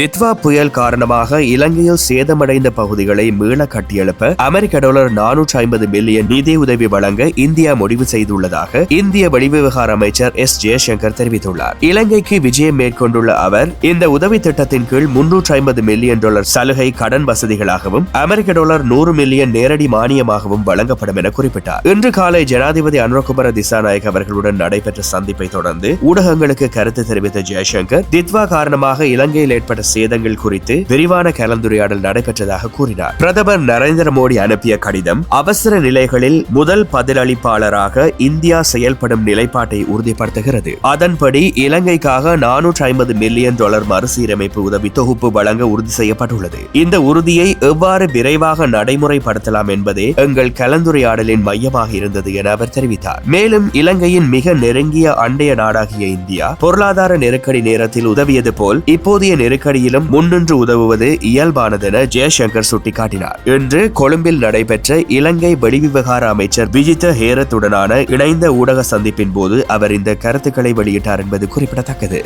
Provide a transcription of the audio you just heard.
Ditwah புயல் காரணமாக இலங்கையில் சேதமடைந்த பகுதிகளை மீள கட்டியெழுப்ப அமெரிக்க டாலர் நானூற்றி ஐம்பது மில்லியன் உதவி வழங்க இந்தியா முடிவு செய்துள்ளதாக இந்திய வெளிவிவகார அமைச்சர் எஸ் ஜெயசங்கர் தெரிவித்துள்ளார். இலங்கைக்கு விஜயம் மேற்கொண்டுள்ள அவர் இந்த உதவி திட்டத்தின் கீழ் முன்னூற்றி ஐம்பது மில்லியன் டாலர் சலுகை கடன் வசதிகளாகவும் அமெரிக்க டாலர் நூறு மில்லியன் நேரடி மானியமாகவும் வழங்கப்படும் என குறிப்பிட்டார். இன்று காலை ஜனாதிபதி அனுரகுமர திசாநாயக் அவர்களுடன் நடைபெற்ற சந்திப்பை தொடர்ந்து ஊடகங்களுக்கு கருத்து தெரிவித்த ஜெயசங்கர் தித்வா காரணமாக இலங்கையில் ஏற்பட்ட சேதங்கள் குறித்து விரிவான கலந்துரையாடல் நடைபெற்றதாக கூறினார். பிரதமர் நரேந்திர மோடி அனுப்பிய கடிதம் அவசர நிலைகளில் முதல் பதிலளிப்பாளராக இந்தியா செயல்படும் நிலைப்பாட்டை உறுதிப்படுத்துகிறது. அதன்படி இலங்கைக்காக நானூற்றி ஐம்பது மில்லியன் டாலர் மறுசீரமைப்பு உதவி தொகுப்பு வழங்க உறுதி செய்யப்பட்டுள்ளது. இந்த உறுதியை எவ்வாறு விரைவாக நடைமுறைப்படுத்தலாம் என்பதே எங்கள் கலந்துரையாடலின் மையமாக இருந்தது என அவர் தெரிவித்தார். மேலும் இலங்கையின் மிக நெருங்கிய அண்டைய நாடாகிய இந்தியா பொருளாதார நெருக்கடி நேரத்தில் உதவியது போல் இப்போதைய நெருக்கடி வழியிலும் முன்னின்று உதவுவது இயல்பானதென ஜெயசங்கர் சுட்டிக்காட்டினார். இன்று கொழும்பில் நடைபெற்ற இலங்கை வெளிவிவகார அமைச்சர் விஜித ஹேரத்துடனான இணைந்த ஊடக சந்திப்பின் போது அவர் இந்த கருத்துக்களை வெளியிட்டார் என்பது குறிப்பிடத்தக்கது.